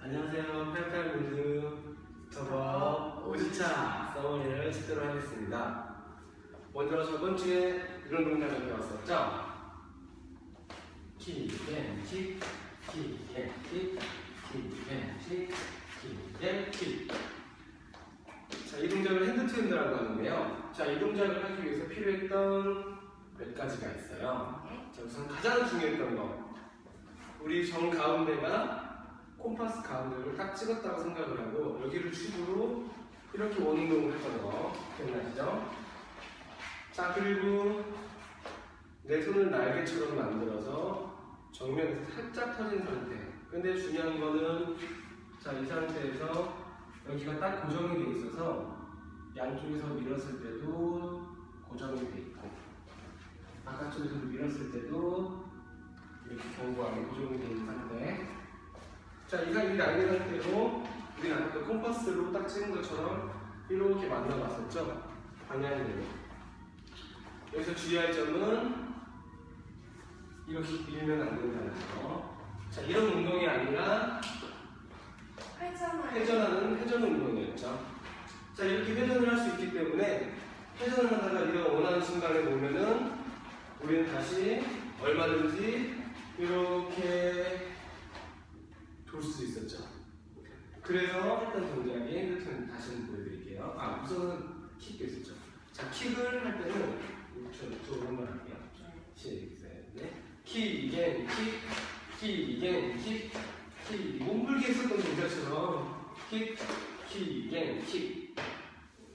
안녕하세요. 팔팔군드 스토버 5주차 서머니를 시도록 하겠습니다. 먼저 저번 주에 이런 동작을 배웠었죠? 키, 앤, 킥, 킥, 키, 앤, 킥, 키, 앤, 킥. 자, 이 동작을 핸드 투 핸드라고 하는데요. 자, 이 동작을 하기 위해서 필요했던 몇 가지가 있어요. 자, 우선 가장 중요했던 거. 우리 정 가운데가 콤파스 가운데를 딱 찍었다고 생각을 하고 여기를 축으로 이렇게 원운동을 했던 거 기억나시죠? 자 그리고 내 손을 날개처럼 만들어서 정면에서 살짝 터진 상태 근데 중요한 거는 자 이 상태에서 여기가 딱 고정이 돼 있어서 양쪽에서 밀었을 때도 고정이 돼 있고 바깥쪽에서 밀었을 때도 이렇게 견고하게 고정이 돼 있는 상태 자, 이상 이 날개 상태로 우리는 아까 그 콤파스로 딱 찍은 것처럼 이렇게 만나봤었죠? 방향으로. 여기서 주의할 점은 이렇게 밀면 안 된다는 거. 자, 이런 운동이 아니라 회전하는 회전 운동이었죠. 자, 이렇게 회전을 할 수 있기 때문에 회전을 하다가 이런 원하는 순간에 놓으면은 우리는 다시 얼마든지 이렇게 돌 수 있었죠. 그래서 했던 동작이 핸드턴 다시 한번 보여드릴게요. 아, 우선은 킥도 있었죠. 자, 킥을 할 때는 저, 저 오른발 할게요. 시, 셋, 넷. 킥, 이겐, 킥, 킥, 이겐, 킥, 킥. 몸풀기 했었던 동작처럼 킥, 킥, 이겐, 킥.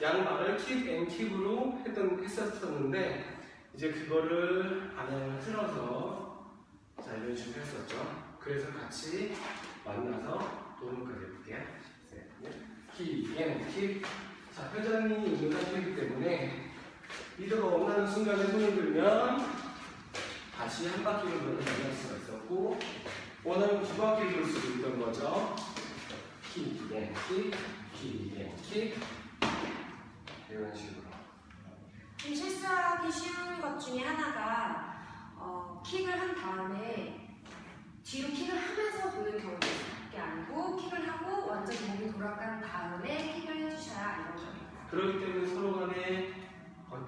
양발을 킥, 앤 킥으로 했던, 했었었는데 이제 그거를 방향을 틀어서 자, 이런 식으로 했었죠. 그래서 같이 만나서 도움까지 해볼게요. 킥, 앤, 킥. 자, 회전이 있는 상태이기 때문에 리더가 원하는 순간에 손을 들면 다시 한 바퀴를 돌아서 만날 수가 있었고 원하는 두 바퀴를 돌 수도 있던 거죠. 킥, 앤, 킥, 킥, 앤, 킥. 이런 식으로. 좀 실수하기 쉬운 것 중에 하나가 어, 킥을 한 다음에 뒤로 킥을 하면서 도는 있어요. 그게 아니고 킥을 하고 완전 몸이 돌아간 다음에 킥을 해주셔야 안정적입니다. 그렇기 때문에 서로 간에 어,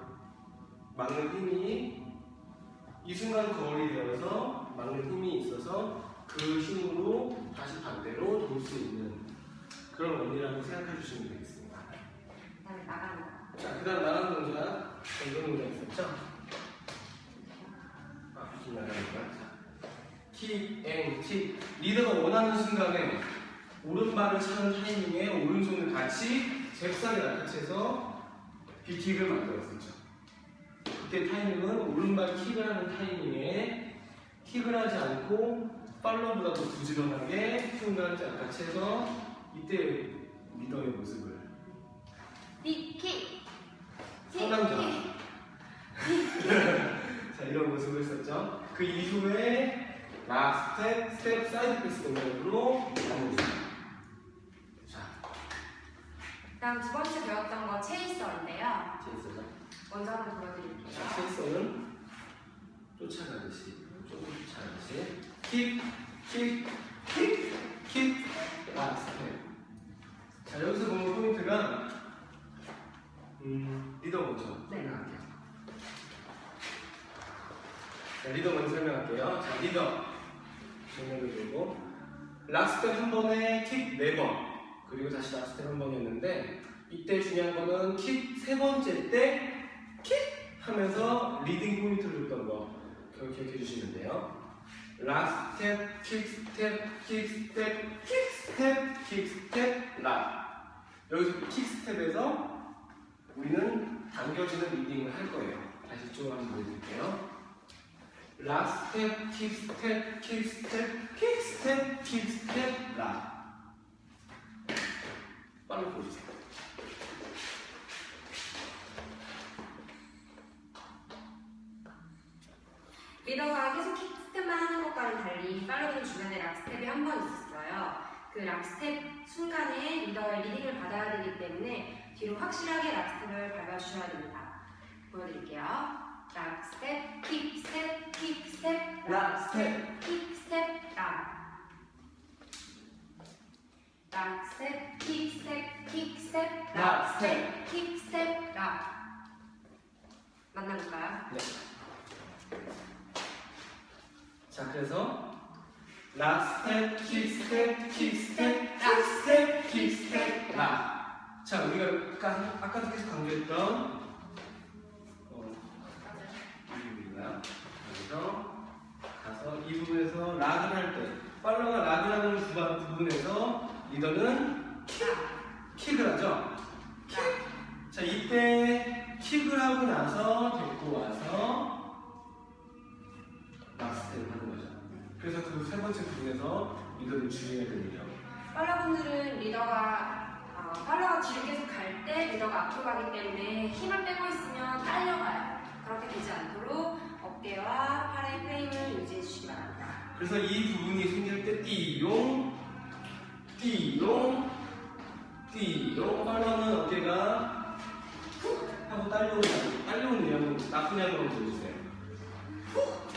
막는 힘이 이 순간 거울이 되어서 막는 힘이 있어서 그 힘으로 다시 반대로 돌 수 있는 그런 원리라고 생각해 주시면 되겠습니다. 그다음에 나가는 거. 자, 그 다음 나가는 동작, 이런 동작 있었죠? 아. 자, 킥, 앤, 킥. 리더가 원하는 순간에 오른발을 차는 타이밍에 오른손을 같이 잽싸게 낚아채서 비킥을 만들었었죠. 그때 타이밍은 오른발 킥을 하는 타이밍에 킥을 하지 않고 팔로우보다 더 부지런하게 순간을 낚아채서 이때 리더의 모습을 빅 킥. 킥. 자 이런 모습을 했었죠. 그 이후에 락 스텝, 스텝, 사이드 패스 동작으로. 자, 그다음 두 번째 배웠던 거 체이서인데요. 제이스죠. 먼저 한번 보여드릴게요. 자, 체이서는 쫓아가듯이, 조금 쫓아가듯이 킥, 킥, 킥, 킥, 락 스텝. 자 여기서 보는 포인트가 음, 리더 먼저 네. 설명할게요. 자, 리더 먼저 설명할게요. 자, 리더. 정면을 들고. 락스텝 한 번에 킥네 번. 그리고 다시 락스텝 한 번이었는데, 이때 중요한 거는 킥 세 번째 때, 킥! 하면서 리딩 포인트를 줬던 거. 기억해 주시면 돼요. 락스텝, 킥 스텝, 킥 스텝, 킥 스텝, 킥 스텝, 락. 여기서 킥 스텝에서 우리는 당겨지는 리딩을 할 거예요. 다시 쭉 한번 보여드릴게요. 락 스텝, 킥 스텝, 킥 스텝, 킥 스텝, 킥 스텝, 락. 빨리 보여주세요. 리더가 계속 킥 스텝만 하는 것과는 달리 팔로우는 중간에 락스텝이 한 번 있었어요. 그 락스텝 순간에 리더의 리딩을 받아야 되기 때문에 뒤로 확실하게 락스텝을 밟아주셔야 됩니다. 보여드릴게요. 락 스텝 킥 스텝 킥 스텝 락 스텝 킥 스텝 락 락 스텝 킥 스텝 킥 스텝 락 스텝 킥 스텝 락 만나볼까요? 네. 자 그래서 락 스텝 킥 스텝 킥 스텝 락 스텝 킥 스텝 락 자 우리가 아까 아까도 계속 강조했던 어? 그래서 가서 이 부분에서 락을 할 때 팔로가 락을 하는 부분- 부분에서 리더는 킥 을 하죠. 자 이때 킥을 하고 나서 데리고 와서 락스텝을 하는 거죠. 그래서 그 세 번째 부분에서 리더를 주의해야 되는요. 팔로분들은 리더가 어, 팔로가 뒤로 계속 갈 때 리더가 앞으로 가기 때문에 힘을 빼고 있으면 딸려가요. 그렇게 되지 않도록 어깨와 팔의 프레임을 유지해 주시기 바랍니다. 그래서 이 부분이 생길 때 띠용, 띠용, 띠용. 팔로는 어깨가 훅 하고 딸려오지 딸려오는 냐고 나쁜 양으로 보여주세요. 훅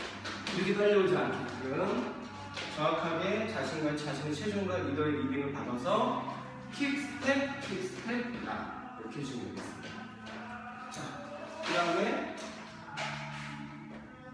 이렇게 딸려오지 않게끔 정확하게 자신과 자신의 체중과 리더의 리딩을 받아서 킥 스텝, 킥 스텝, 라 이렇게 해주면 되겠습니다. 자, 그 다음에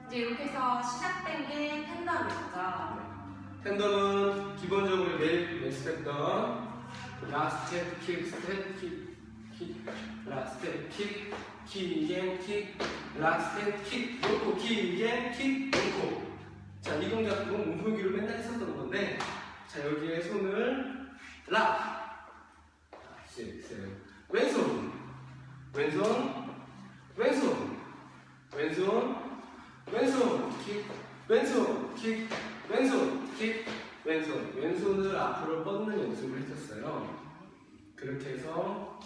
이제 이렇게 해서 시작된 게 텐덤이었죠. 텐더는 기본적으로 매일 연습했던 라스트 킥, 스텝 킥, 킥, 라스트 킥, 킥, 킥, 라스트 킥, 놓고 킥, 킥, 놓고 자, 이 동작도 몸풀기로 맨날 했었던 건데 자, 여기에 손을 락 씩, 씩. 왼손. 왼손. 왼손. 왼손. 왼손. 킥. 왼손. 킥. 왼손. 킥. 왼손. 왼손을 앞으로 뻗는 연습을 했었어요. 그렇게 해서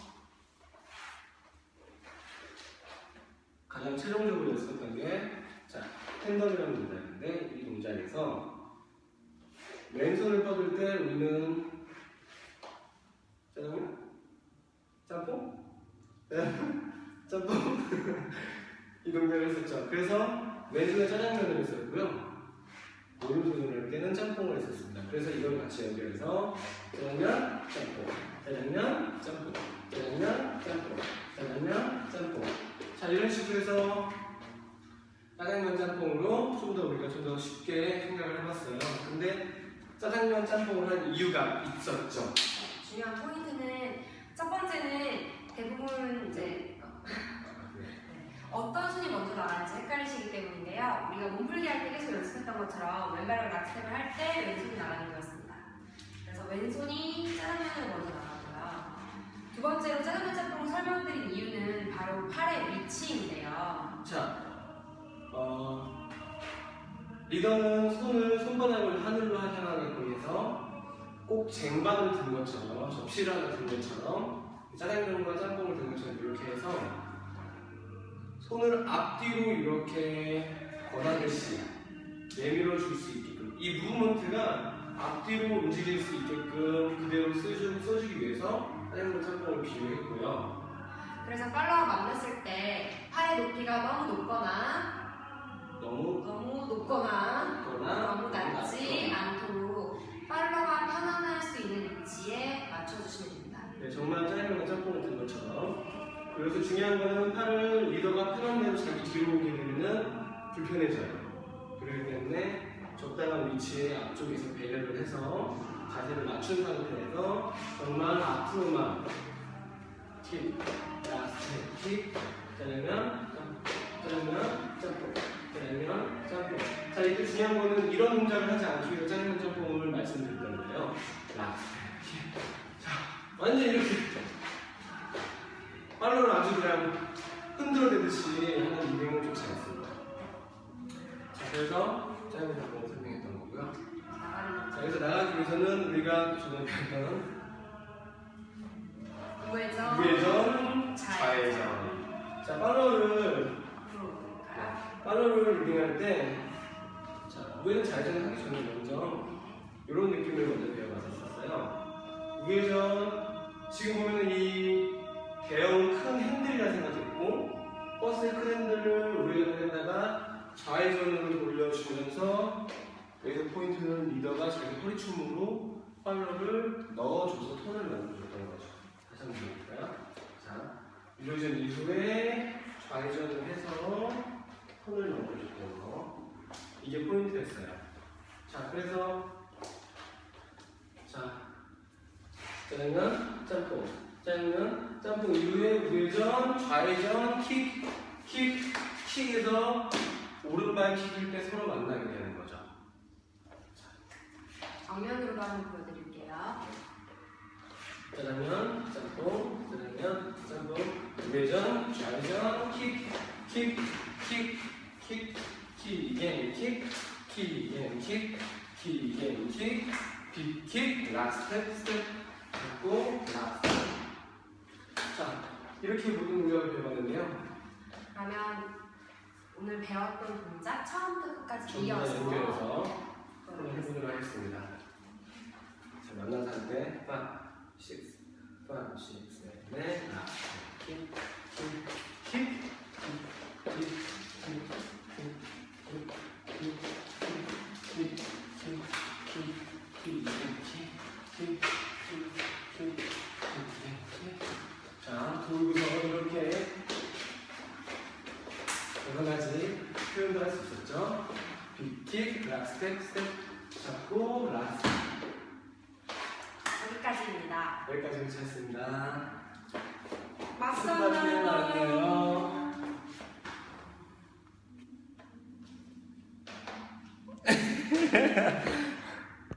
가장 최종적으로 연습했던 게자 텐덤이라는 동작인데 이 동작에서 왼손을 뻗을 때 우리는 짜장면? 짬뽕? 짬뽕? 이 동작을 했었죠 그래서 왼손에 짜장면을 했었고요 오른손을 할 때는 짬뽕을 했었습니다. 그래서 이걸 같이 연결해서 짜장면, 짬뽕, 짜장면, 짬뽕, 짜장면, 짬뽕, 짜장면, 짬뽕. 자 이런 식으로 해서 짜장면 짬뽕으로 좀 더 우리가 좀 더 쉽게 생각을 해봤어요. 근데 짜장면 짬뽕을 한 이유가 있었죠. 중요한 포인트는 첫 번째는 대부분 이제 어떤 손이 먼저 나갈지 헷갈리시기 때문인데요. 우리가 몸풀기 할 때 계속 연습했던 것처럼 왼발을 락스텝을 할 때 왼손이 나가는 거였습니다. 그래서 왼손이 짜장면을 먼저 나가고요. 두 번째로 짜장면 짬뽕을 설명드린 이유는 바로 팔의 위치인데요. 자, 어, 리더는 손을 손바닥을 하늘로 향하게끔 해서 꼭 쟁반을 든 것처럼 접시를 하나 든 것처럼 짜장면과 짬뽕을 든 것처럼 이렇게 해서 손을 앞뒤로 이렇게 권하듯이 내밀어 줄 수 있게끔 이 무브먼트가 앞뒤로 움직일 수 있게끔 그대로 써주, 써주기 위해서 짜장면 짬뽕을 비유했고요. 그래서 팔로와 만났을 때 팔의 높이가 너무 높거나 너무 너무 높거나 거나 너무 낮지 않도록 팔로가 편안할 수 있는 위치에 맞춰주시면 됩니다. 네, 정말 짜장면 짬뽕을 든 것처럼. 그래서 중요한 거는 팔을 리더가 편한 대로 자기 뒤로 오게 되면 불편해져요. 그렇기 때문에 적당한 위치에 앞쪽에서 배려를 해서 자세를 맞춘 상태에서 정말 앞으로만 킥, 라스트 킥, 짜장면, 짬뽕, 짜장면, 짬뽕, 짜장면, 짬뽕 자 이때 중요한 거는 이런 동작을 하지 않기 위해서 짜장면 짬뽕을 말씀드렸던 거예요. 라스트 킥. 자, 완전 이렇게 팔로를 아주 그냥 흔들어대듯이 하는 유행을 좀 잘했습니다. 자, 그래서 짜장면 짬뽕을 설명했던 거고요. 자, 여기서 나가기 위해서는 우리가 전에 배웠던 우회전, 우회전, 좌회전. 자, 팔로를 볼까요? 팔로를 리딩할 때 자, 우회전 좌회전을 하기 전에 먼저 이런 느낌을 먼저 배워봤었어요. 우회전 지금 보면 이 대형 큰 핸들이라 생각했고 버스의 큰 핸들을 우회전에다가 좌회전으로 돌려주면서 여기서 포인트는 리더가 자기 허리춤으로 팔로를 넣어줘서 톤을 만들어줬던 거죠. 다시 한번 볼까요? 자, 유로전 이후에 좌회전을 해서 톤을 만들어줬던 거. 이게 포인트였어요. 자, 그래서 자, 짜장면, 짬뽕, 짜장면, 짬뽕 이후에 우회전, 좌회전, 킥, 킥, 킥에서 오른발 킥일 때 서로 만나게 되는 거죠. 정면으로도 한번 보여드릴게요. 짜장면, 짬뽕, 짜장면, 짬뽕, 우회전, 좌회전, 킥, 킥, 킥, 킥, 킥, again, 킥, 킥, again, 킥, 킥, again, 킥, 빅 킥, 라스트 스텝, 스텝, 잡 고, 라스트. 자, 이렇게 모든 동작을 배워봤는데요. 그러면 오늘 배웠던 동작 처음부터 끝까지 전부 다 이어서 연결해서 한번 해보도록 하겠습니다. 자, 만난 상태, 5, 6, 5, 6, 7, 8, 여러 가지 표현도 할 수 있었죠. 빅킥, 락, 스텝, 스텝 잡고 라스트 여기까지입니다. 여기까지 괜찮습니다. 맞습니다. 나왔네요.